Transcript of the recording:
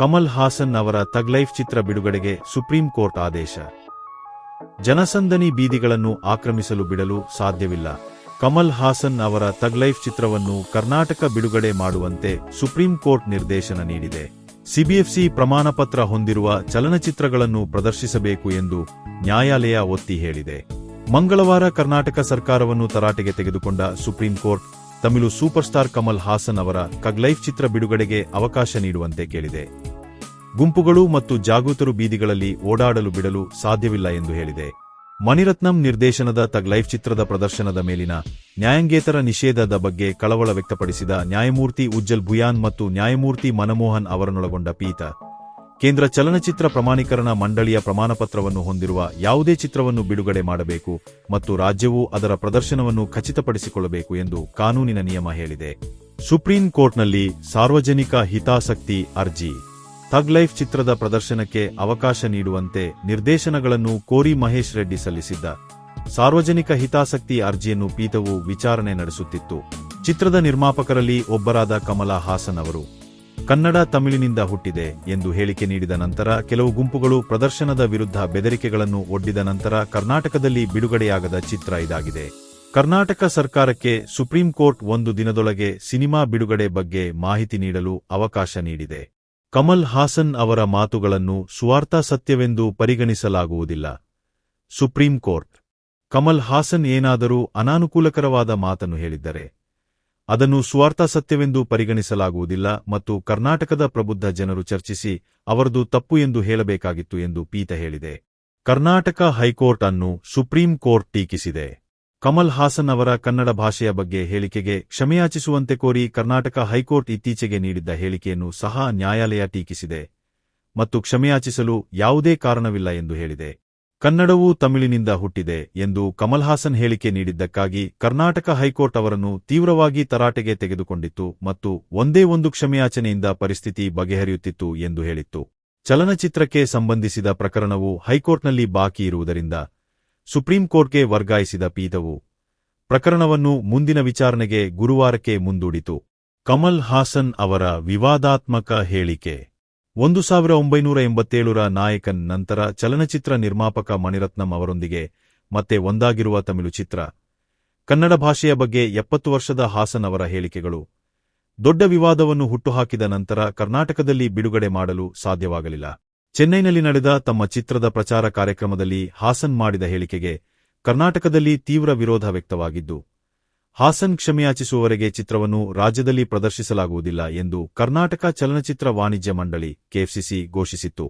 ಕಮಲ್ ಹಾಸನ್ ಅವರ ತಗ್ಲೈಫ್ ಚಿತ್ರ ಬಿಡುಗಡೆಗೆ supreme court ಆದೇಶ. ಜನಸಂದಣಿ ಬೀದಿಗಳನ್ನು ಆಕ್ರಮಿಸಲು ಬಿಡಲು ಸಾಧ್ಯವಿಲ್ಲ. ಕಮಲ್ ಹಾಸನ್ ಅವರ ತಗ್ಲೈಫ್ ಚಿತ್ರವನ್ನು ಕರ್ನಾಟಕ ಬಿಡುಗಡೆ ಮಾಡುವಂತೆ ಸುಪ್ರೀಂ ಕೋರ್ಟ್ ನಿರ್ದೇಶನ ನೀಡಿದೆ. ಸಿಬಿಎಫ್ಸಿ ಪ್ರಮಾಣಪತ್ರ ಹೊಂದಿರುವ ಚಲನಚಿತ್ರಗಳನ್ನು ಪ್ರದರ್ಶಿಸಬೇಕು ಎಂದು ನ್ಯಾಯಾಲಯ ಒತ್ತಿ ಹೇಳಿದೆ. ಮಂಗಳವಾರ ಕರ್ನಾಟಕ ಸರ್ಕಾರವನ್ನು ತರಾಟೆಗೆ ತೆಗೆದುಕೊಂಡ supreme court, Tamil super star Kamal Haasan ಅವರ ಕಗ್ಲೈಫ್ ಚಿತ್ರ ಬಿಡುಗಡೆಗೆ ಅವಕಾಶ ನೀಡುವಂತೆ ಕೇಳಿದೆ. ಗುಂಪುಗಳು ಮತ್ತು ಜಾಗೃತರು ಬೀದಿಗಳಲ್ಲಿ ಓಡಾಡಲು ಬಿಡಲು ಸಾಧ್ಯವಿಲ್ಲ ಎಂದು ಹೇಳಿದೆ. ಮಣಿರತ್ನಂ ನಿರ್ದೇಶನದ ತಗ್ ಲೈಫ್ ಚಿತ್ರದ ಪ್ರದರ್ಶನದ ಮೇಲಿನ ನ್ಯಾಯಾಂಗೇತರ ನಿಷೇಧದ ಬಗ್ಗೆ ಕಳವಳ ವ್ಯಕ್ತಪಡಿಸಿದ ನ್ಯಾಯಮೂರ್ತಿ ಉಜ್ಜಲ್ ಭುಯಾನ್ ಮತ್ತು ನ್ಯಾಯಮೂರ್ತಿ ಮನಮೋಹನ್ ಅವರನ್ನೊಳಗೊಂಡ ಪೀಠ, ಕೇಂದ್ರ ಚಲನಚಿತ್ರ ಪ್ರಮಾಣೀಕರಣ ಮಂಡಳಿಯ ಪ್ರಮಾಣಪತ್ರವನ್ನು ಹೊಂದಿರುವ ಯಾವುದೇ ಚಿತ್ರವನ್ನು ಬಿಡುಗಡೆ ಮಾಡಬೇಕು ಮತ್ತು ರಾಜ್ಯವು ಅದರ ಪ್ರದರ್ಶನವನ್ನು ಖಚಿತಪಡಿಸಿಕೊಳ್ಳಬೇಕು ಎಂದು ಕಾನೂನಿನ ನಿಯಮ ಹೇಳಿದೆ. ಸುಪ್ರೀಂ ಕೋರ್ಟ್ನಲ್ಲಿ ಸಾರ್ವಜನಿಕ ಹಿತಾಸಕ್ತಿ ಅರ್ಜಿ ಥಗ್ ಲೈಫ್ ಚಿತ್ರದ ಪ್ರದರ್ಶನಕ್ಕೆ ಅವಕಾಶ ನೀಡುವಂತೆ ನಿರ್ದೇಶನಗಳನ್ನು ಕೋರಿ ಮಹೇಶ್ ರೆಡ್ಡಿ ಸಲ್ಲಿಸಿದ್ದ. ಸಾರ್ವಜನಿಕ ಹಿತಾಸಕ್ತಿ ಅರ್ಜಿಯನ್ನು ಪೀಠವು ವಿಚಾರಣೆ ನಡೆಸುತ್ತಿತ್ತು. ಚಿತ್ರದ ನಿರ್ಮಾಪಕರಲ್ಲಿ ಒಬ್ಬರಾದ ಕಮಲಾ ಹಾಸನ್ ಅವರು. ಕನ್ನಡ ತಮಿಳಿನಿಂದ ಹುಟ್ಟಿದೆ ಎಂದು ಹೇಳಿಕೆ ನೀಡಿದ ನಂತರ ಕೆಲವು ಗುಂಪುಗಳು ಪ್ರದರ್ಶನದ ವಿರುದ್ಧ ಬೆದರಿಕೆಗಳನ್ನು ಒಡ್ಡಿದ ನಂತರ ಕರ್ನಾಟಕದಲ್ಲಿ ಬಿಡುಗಡೆಯಾಗದ ಚಿತ್ರ ಇದಾಗಿದೆ. ಕರ್ನಾಟಕ ಸರ್ಕಾರಕ್ಕೆ ಸುಪ್ರೀಂ ಕೋರ್ಟ್ ಒಂದು ದಿನದೊಳಗೆ ಸಿನಿಮಾ ಬಿಡುಗಡೆ ಬಗ್ಗೆ ಮಾಹಿತಿ ನೀಡಲು ಅವಕಾಶ ನೀಡಿದೆ. ಕಮಲ್ ಹಾಸನ್ ಅವರ ಮಾತುಗಳನ್ನು ಸ್ವಾರ್ಥ ಸತ್ಯವೆಂದು ಪರಿಗಣಿಸಲಾಗುವುದಿಲ್ಲ. Supreme court. ಕಮಲ್ ಹಾಸನ್ ಏನಾದರೂ ಅನಾನುಕೂಲಕರವಾದ ಮಾತನ್ನು ಹೇಳಿದ್ದರೆ, ಅದನ್ನು ಸ್ವಾರ್ಥ ಸತ್ಯವೆಂದು ಪರಿಗಣಿಸಲಾಗುವುದಿಲ್ಲ ಮತ್ತು ಕರ್ನಾಟಕದ ಪ್ರಬುದ್ಧ ಜನರು ಚರ್ಚಿಸಿ ಅವರದು ತಪ್ಪು ಎಂದು ಹೇಳಬೇಕಾಗಿತ್ತು ಎಂದು ಪೀಠ ಹೇಳಿದೆ. ಕರ್ನಾಟಕ ಹೈಕೋರ್ಟ್ ಅನ್ನು ಸುಪ್ರೀಂ ಕೋರ್ಟ್ ಟೀಕಿಸಿದೆ. ಕಮಲ್ ಹಾಸನ್ ಅವರ ಕನ್ನಡ ಭಾಷೆಯ ಬಗ್ಗೆ ಹೇಳಿಕೆಗೆ ಕ್ಷಮೆಯಾಚಿಸುವಂತೆ ಕೋರಿ ಕರ್ನಾಟಕ ಹೈಕೋರ್ಟ್ ಇತ್ತೀಚೆಗೆ ನೀಡಿದ್ದ ಹೇಳಿಕೆಯನ್ನು ಸಹ ನ್ಯಾಯಾಲಯ ಟೀಕಿಸಿದೆ ಮತ್ತು ಕ್ಷಮೆಯಾಚಿಸಲು ಯಾವುದೇ ಕಾರಣವಿಲ್ಲ ಎಂದು ಹೇಳಿದೆ. ಕನ್ನಡವು ತಮಿಳಿನಿಂದ ಹುಟ್ಟಿದೆ ಎಂದು ಕಮಲ್ ಹಾಸನ್ ಹೇಳಿಕೆ ನೀಡಿದ್ದಕ್ಕಾಗಿ ಕರ್ನಾಟಕ ಹೈಕೋರ್ಟ್ ಅವರನ್ನು ತೀವ್ರವಾಗಿ ತರಾಟೆಗೆ ತೆಗೆದುಕೊಂಡಿತ್ತು ಮತ್ತು ಒಂದೇ ಒಂದು ಕ್ಷಮೆಯಾಚನೆಯಿಂದ ಪರಿಸ್ಥಿತಿ ಬಗೆಹರಿಯುತ್ತಿತ್ತು ಎಂದು ಹೇಳಿತ್ತು. ಚಲನಚಿತ್ರಕ್ಕೆ ಸಂಬಂಧಿಸಿದ ಪ್ರಕರಣವು ಹೈಕೋರ್ಟ್ನಲ್ಲಿ ಬಾಕಿ ಇರುವುದರಿಂದ ಸುಪ್ರೀಂ ಕೋರ್ಟ್ಗೆ ವರ್ಗಾಯಿಸಿದ ಪೀಠವು ಪ್ರಕರಣವನ್ನು ಮುಂದಿನ ವಿಚಾರಣೆಗೆ ಗುರುವಾರಕ್ಕೆ ಮುಂದೂಡಿತು. ಕಮಲ್ ಹಾಸನ್ ಅವರ ವಿವಾದಾತ್ಮಕ ಹೇಳಿಕೆ. ಒಂದು ಸಾವಿರ ಒಂಬೈನೂರ ಎಂಬತ್ತೇಳರ ನಾಯಕನ್ ನಂತರ ಚಲನಚಿತ್ರ ನಿರ್ಮಾಪಕ ಮಣಿರತ್ನಂ ಅವರೊಂದಿಗೆ ಮತ್ತೆ ಒಂದಾಗಿರುವ ತಮಿಳು ಚಿತ್ರ. ಕನ್ನಡ ಭಾಷೆಯ ಬಗ್ಗೆ ಎಪ್ಪತ್ತು ವರ್ಷದ ಹಾಸನ್ ಅವರ ಹೇಳಿಕೆಗಳು. ದೊಡ್ಡ ವಿವಾದವನ್ನು ಹುಟ್ಟುಹಾಕಿದ ನಂತರ ಕರ್ನಾಟಕದಲ್ಲಿ ಬಿಡುಗಡೆ ಮಾಡಲು ಸಾಧ್ಯವಾಗಲಿಲ್ಲ. ಚೆನ್ನೈನಲ್ಲಿ ನಡೆದ ತಮ್ಮ ಚಿತ್ರದ ಪ್ರಚಾರ ಕಾರ್ಯಕ್ರಮದಲ್ಲಿ ಹಾಸನ್ ಮಾಡಿದ ಹೇಳಿಕೆಗೆ ಕರ್ನಾಟಕದಲ್ಲಿ ತೀವ್ರ ವಿರೋಧ ವ್ಯಕ್ತವಾಗಿದ್ದು, ಹಾಸನ್ ಕ್ಷಮೆಯಾಚಿಸುವವರೆಗೆ ಚಿತ್ರವನ್ನು ರಾಜ್ಯದಲ್ಲಿ ಪ್ರದರ್ಶಿಸಲಾಗುವುದಿಲ್ಲ ಎಂದು ಕರ್ನಾಟಕ ಚಲನಚಿತ್ರ ವಾಣಿಜ್ಯ ಮಂಡಳಿ, ಕೆಎಫ್ಸಿಸಿ, ಘೋಷಿಸಿತ್ತು.